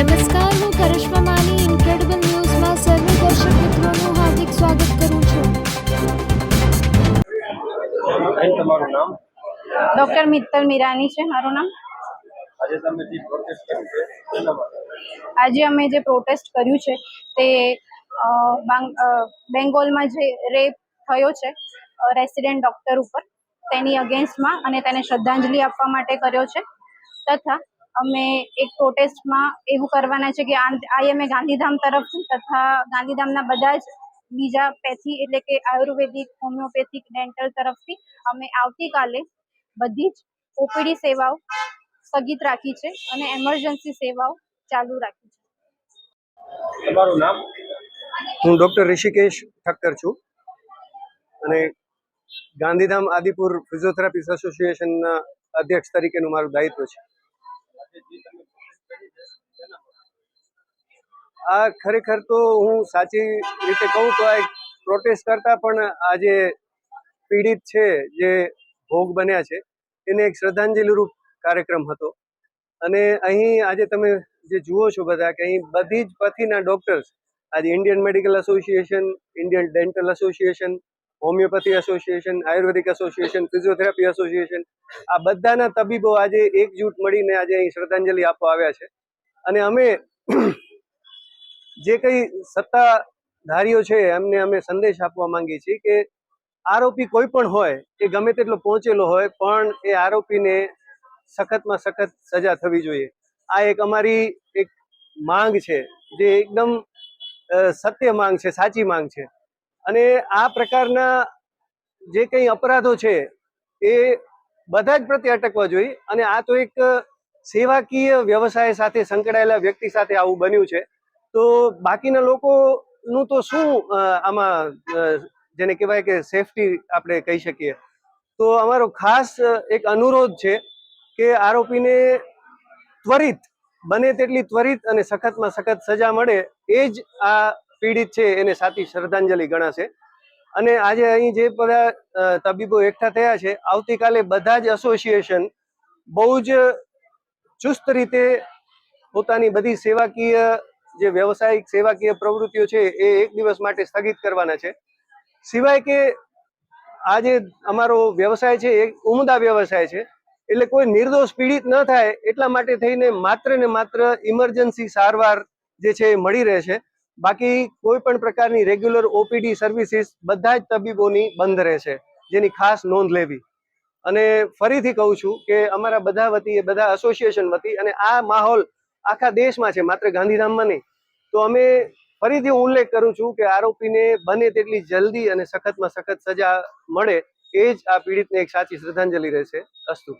નમસ્કાર હું કરિશ્મા માની ઇન્ક્રેડિબલ ન્યૂઝમાં સર્વ દર્શક મિત્રોનું હાર્દિક સ્વાગત કરું છું. તમારું નામ? ડૉક્ટર મિત્તલ મીરાની છે મારું નામ. આજે તમે જે પ્રોટેસ્ટ કર્યું છે આજે અમે જે પ્રોટેસ્ટ કર્યું છે તે બેંગોલમાં જે રેપ થયો છે રેસિડેન્ટ ડૉક્ટર ઉપર તેની અગેન્સ્ટમાં અને તેને શ્રદ્ધાંજલિ આપવા માટે કર્યો છે તથા અમે એક પ્રોટેસ્ટમાં એવું કરવાના છે કે આઈએમએ ગાંધીધામ તરફથી તથા ગાંધીધામના બધા જ બીજા પેથી એટલે કે આયુર્વેદિક હોમિયોપેથિક ડેન્ટલ તરફથી અમે આવતીકાલે બધી જ ઓપીડી સેવાઓ સ્થગિત રાખી છે અને એમરજન્સી સેવાઓ ચાલુ રાખી છે. તમારું નામ? હું ડૉક્ટર ઋષિકેશ ઠક્કર છું. અને ગાંધીધામ આદિપુર ફિઝિયોથેરાપિસ્ટ એસોસિએશનના અધ્યક્ષ તરીકેનું મારું દાયિત્વ છે. આ ખરેખર તો હું સાચી રીતે કહું તો આ એક પ્રોટેસ્ટ કરતા પણ આ જે પીડિત છે, જે ભોગ બન્યા છે, એને એક શ્રદ્ધાંજલિરૂપ કાર્યક્રમ હતો. અને અહીં આજે તમે જે જુઓ છો બધા કે અહીં બધી જ પથીના ડોક્ટર્સ આજે Indian medical association Indian dental association homeopathy association, ayurvedic association, physiotherapy association, આ બધાના તબીબો આજે એકજૂટ મળીને આજે અહીં શ્રદ્ધાંજલિ આપવા આવ્યા છે. અને અમે જે કંઈ સત્તાધારીઓ છે, એમને અમે સંદેશ આપવા માંગીએ છીએ કે આરોપી કોઈ પણ હોય, એ ગમે તેટલો પહોંચેલો હોય, પણ એ આરોપીને સખતમાં સખત સજા થવી જોઈએ. આ એક અમારી એક માંગ છે, જે એકદમ સત્ય માંગ છે, સાચી માંગ છે. અને આ પ્રકારના જે કંઈ અપરાધો છે, એ બધા જ પ્રત્યે અટકવા જોઈએ. અને આ તો એક સેવાકીય વ્યવસાય સાથે સંકળાયેલા વ્યક્તિ સાથે આવું બન્યું છે. તો બાકીના લોકોનું તો શું આમાં જેને કહેવાય કે સેફટી આપણે કહી શકીએ. તો અમારો ખાસ એક અનુરોધ છે કે આરોપીને ત્વરિત, બને તેટલી ત્વરિત અને સખતમાં સખત સજા મળે, એ જ આ પીડિત છે એને સાચી શ્રદ્ધાંજલિ ગણાશે. અને આજે અહીં જે બધા તબીબો એકઠા થયા છે, આવતીકાલે બધા જ એસોસિએશન બહુ જ ચુસ્ત રીતે પોતાની બધી સેવાકીય, જે વ્યવસાયિક સેવાકીય પ્રવૃત્તિઓ છે એ એક દિવસ માટે સ્થગિત કરવાના છે. સિવાય કે આ જે અમારો વ્યવસાય છે, એ ઉમદા વ્યવસાય છે, એટલે કોઈ નિર્દોષ પીડિત ન થાય એટલા માટે થઈને માત્ર ને માત્ર ઇમરજન્સી સારવાર જે છે એ મળી રહે છે. બાકી કોઈ પણ પ્રકારની રેગ્યુલર ઓપીડી સર્વિસીસ બધા જ તબીબોની બંધ રહેશે જેની ખાસ નોંધ લેવી. અને ફરીથી કહું છું કે અમારા બધા વતી બધા એસોસિએશન વતી અને આ માહોલ આખા દેશમાં છે, માત્ર ગાંધીધામમાં નહીં. તો અમે ફરીથી હું ઉલ્લેખ કરું છું કે આરોપીને બને તેટલી જલ્દી અને સખતમાં સખત સજા મળે, એ જ આ પીડિતને એક સાચી શ્રદ્ધાંજલિ રહેશે. અસ્તુ.